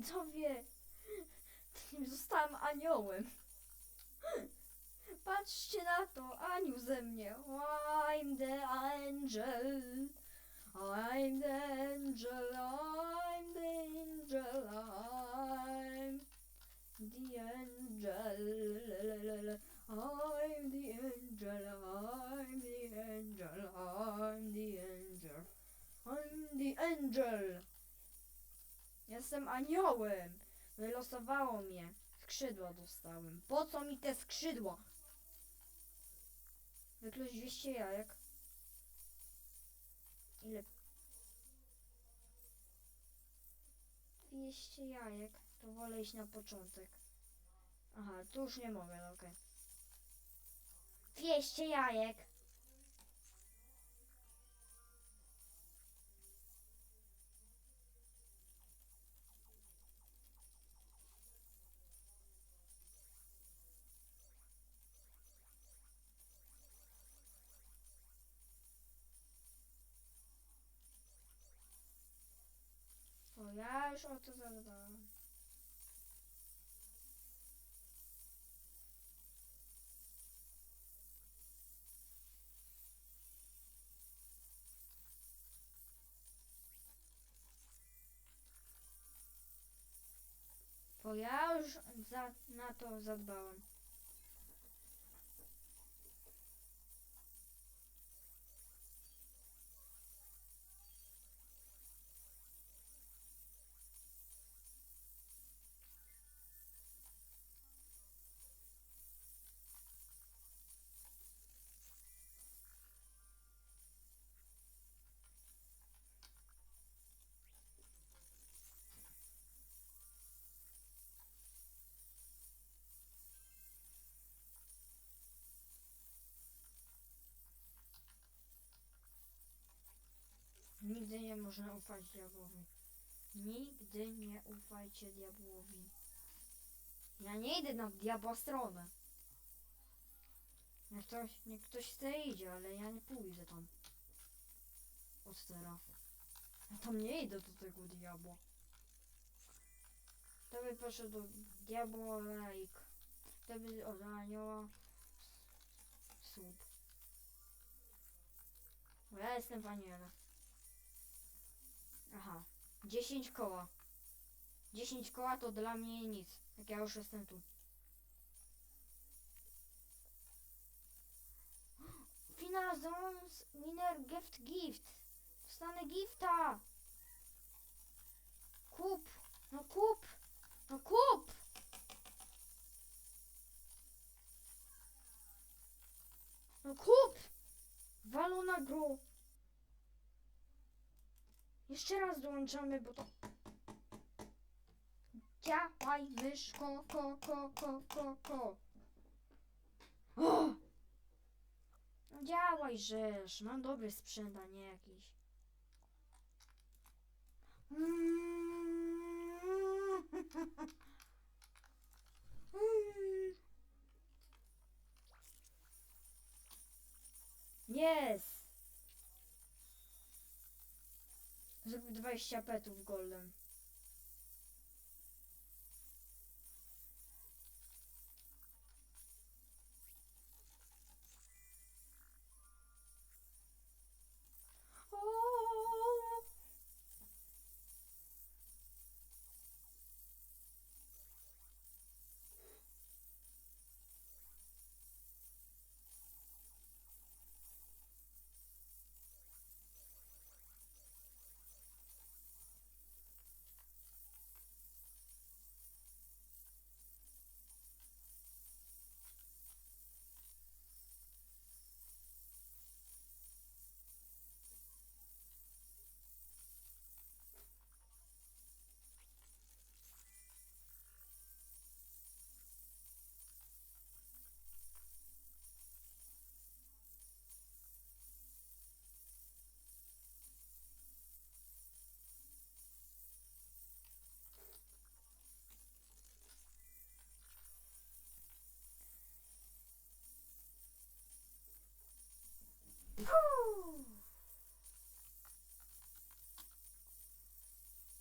widzowie, zostałem aniołem. Patrzcie na to, anioł ze mnie. I'm the angel. I'm the angel, I'm the angel, I'm the angel. I'm the angel, I'm the angel, I'm the angel. I'm the angel. Jestem aniołem. Wylosowało mnie. Skrzydła dostałem. Po co mi te skrzydła? Wykluć 200 jajek. Ile? 200 jajek. To wolę iść na początek. Aha, tu już nie mogę, okej. 200 jajek. Ja już o to zadbałam. Bo ja już za, na to zadbałam. Nigdy nie można ufać diabłowi. Nigdy nie ufajcie diabłowi. Ja nie idę na diabła stronę. Niech ktoś, niech ktoś chce idzie, ale ja nie pójdę tam. Od teraz. Ja tam nie idę do tego diabła. To by poszedł do diabła lajk. To by od anioła słup. Bo ja jestem w. Aha. 10 koła. 10 koła to dla mnie nic. Jak ja już jestem tu. Final Zones Winner Gift Gift. Dostanę gifta. Kup. No kup. No kup. No kup. Walona gro. Jeszcze raz dołączamy, bo to... Działaj, myszko, ko, ko, ko, ko, ko. O! Działaj, żeż. Mam dobry sprzęt, a nie jakiś. Jest! Zrobił 20 petów goldem.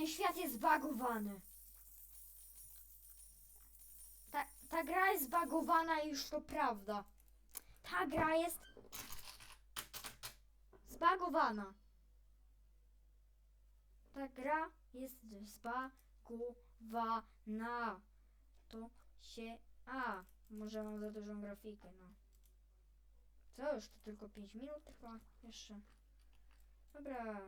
Ten świat jest bagowany. Ta, ta gra jest bagowana i już to prawda. Ta gra jest zbagowana. Ta gra jest zbagowana. To się... A, może mam za dużą grafikę, no. Co już, to tylko 5 minut trwa. Jeszcze. Dobra.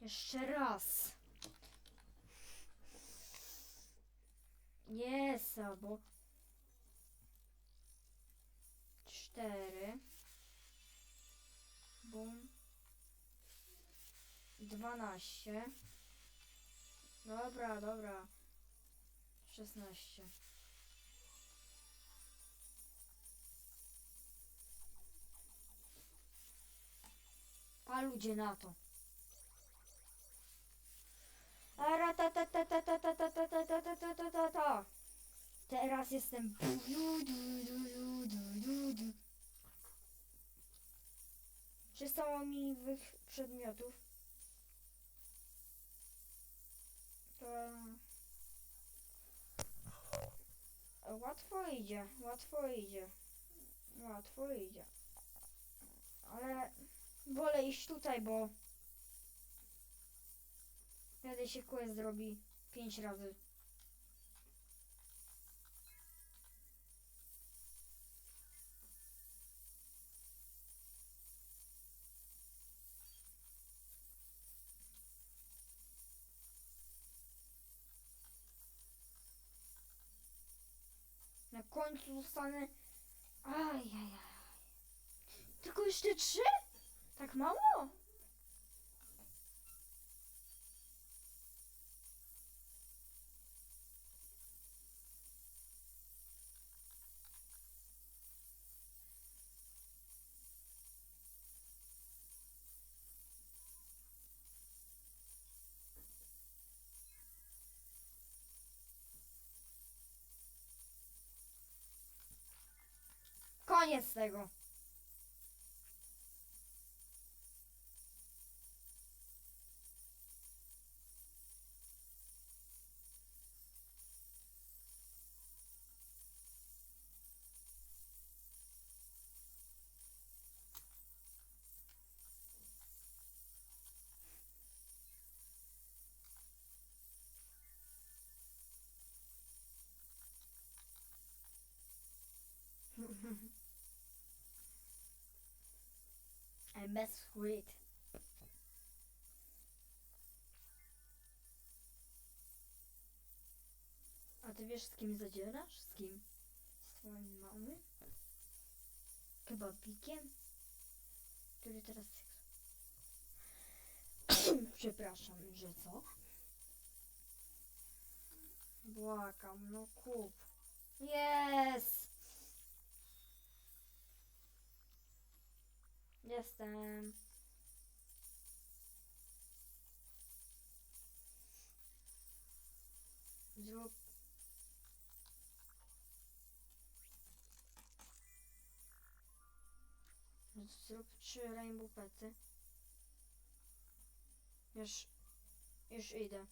Jeszcze raz. Jest, albo cztery. Bum. Dwanaście. Dobra, dobra. Szesnaście. A na to. Teraz jestem. Przystało mi wych przedmiotów. To... Łatwo idzie, łatwo idzie. Łatwo idzie. Ale wolę iść tutaj, bo wtedy się quest zrobi pięć razy. Na końcu zostanę. Ajajaj. Tylko jeszcze trzy? Tak mało? Koniec tego. Mess with. A ty wiesz z kim zadzierasz? Z kim? Z twoim mamy? Kebabikiem? Który teraz... Przepraszam, że co? Błagam, no kup. Jest! Jestem. Zrób. Zrób trzy rainbow pety. Już, już idę.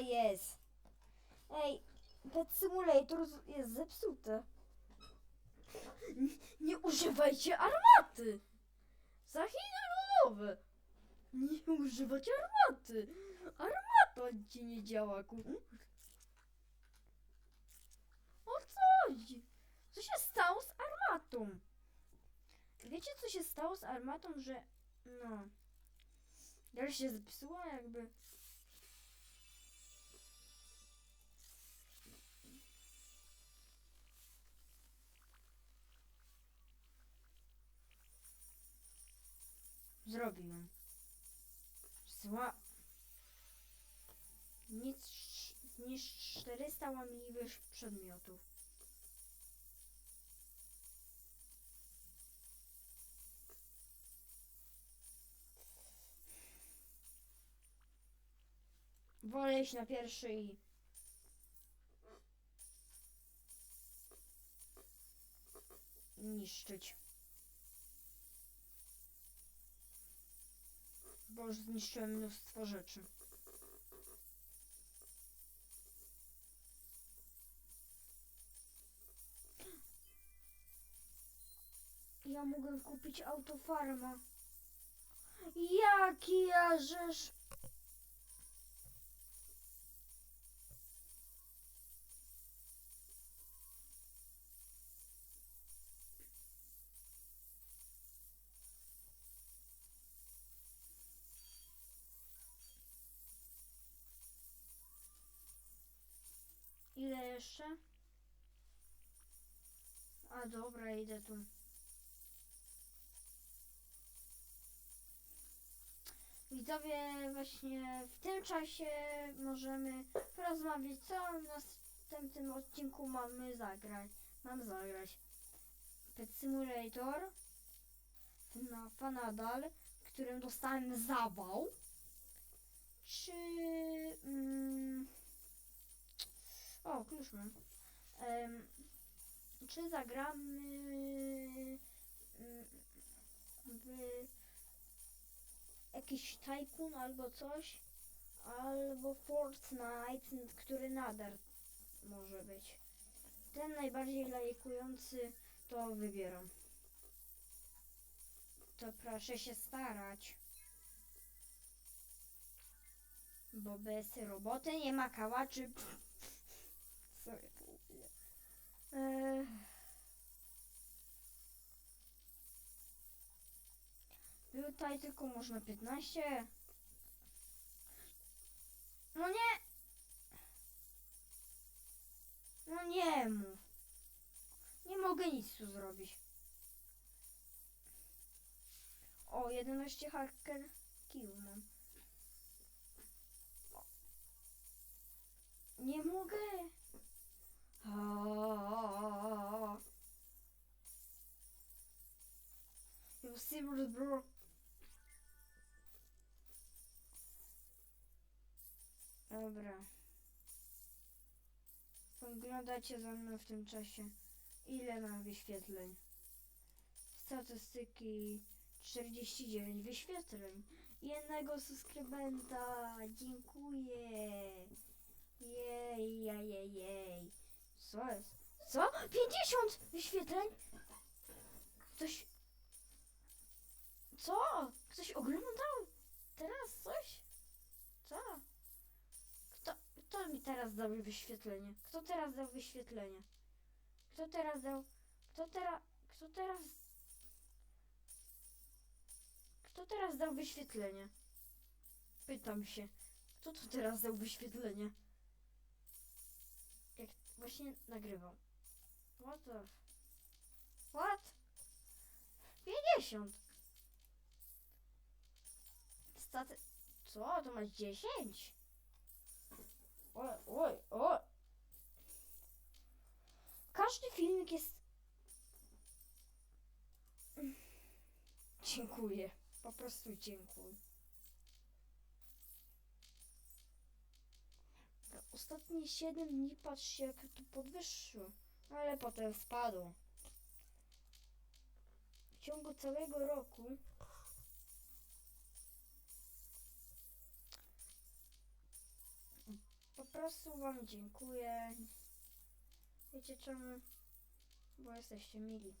Jest. Ej, Pet Simulator z- jest zepsuty. Nie, używajcie armaty. Za nowe. Nie używać armaty. Armata ci nie działa, ku. O co chodzi? Co się stało z armatą? Wiecie, co się stało z armatą, że... No... Gra się zepsuła jakby. Zrobiłem. Zła... Nic niż 400 łamliwych przedmiotów. Wolę iść na pierwszy i... niszczyć. Bo już zniszczyłem mnóstwo rzeczy. Ja mogę kupić autofarma. Jaki ja żeż... jeszcze? A dobra, idę tu. Widzowie, właśnie w tym czasie możemy porozmawiać, co w następnym odcinku mamy zagrać. Mam zagrać. Pet Simulator, FNAFa nadal, którym dostałem zawał. Czy... Mm, o, klucz mam. Em, czy zagramy mm, w jakiś Tycoon albo coś? Albo Fortnite, który nadal może być. Ten najbardziej lajkujący to wybieram. To proszę się starać. Bo bez roboty nie ma kałaczy. Co mówię? Eee. Tutaj tylko można 15. No nie! No nie mów. Nie mogę nic tu zrobić. O, 11 hacker kill mam. Nie mogę. Dobra. Oglądacie za mną w tym czasie. Ile mam wyświetleń? Statystyki 49 wyświetleń. Jednego subskrybenta. Dziękuję. Jej, jej, jej. Co jest? Co? 50 wyświetleń? Ktoś... Co? Ktoś oglądał? Teraz coś? Co? Kto, kto mi teraz dał wyświetlenie? Kto teraz dał wyświetlenie? Kto teraz dał... Kto teraz... Kto teraz... Kto teraz dał wyświetlenie? Pytam się. Kto to teraz dał wyświetlenie? Jak właśnie nagrywam. What the... What? 50! Co? To masz 10? Oj, oj, oj. Każdy filmik jest... Dziękuję. Po prostu dziękuję. Ostatnie 7 dni patrzcie jak to podwyższyło. Ale potem spadło. W ciągu całego roku prostu wam dziękuję. Wiecie czemu? Bo jesteście mili.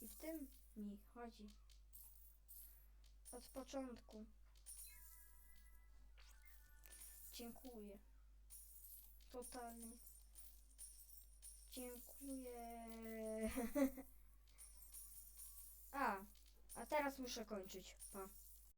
I w tym mi chodzi. Od początku. Dziękuję. Totalnie. Dziękuję. a, a teraz muszę kończyć. Pa.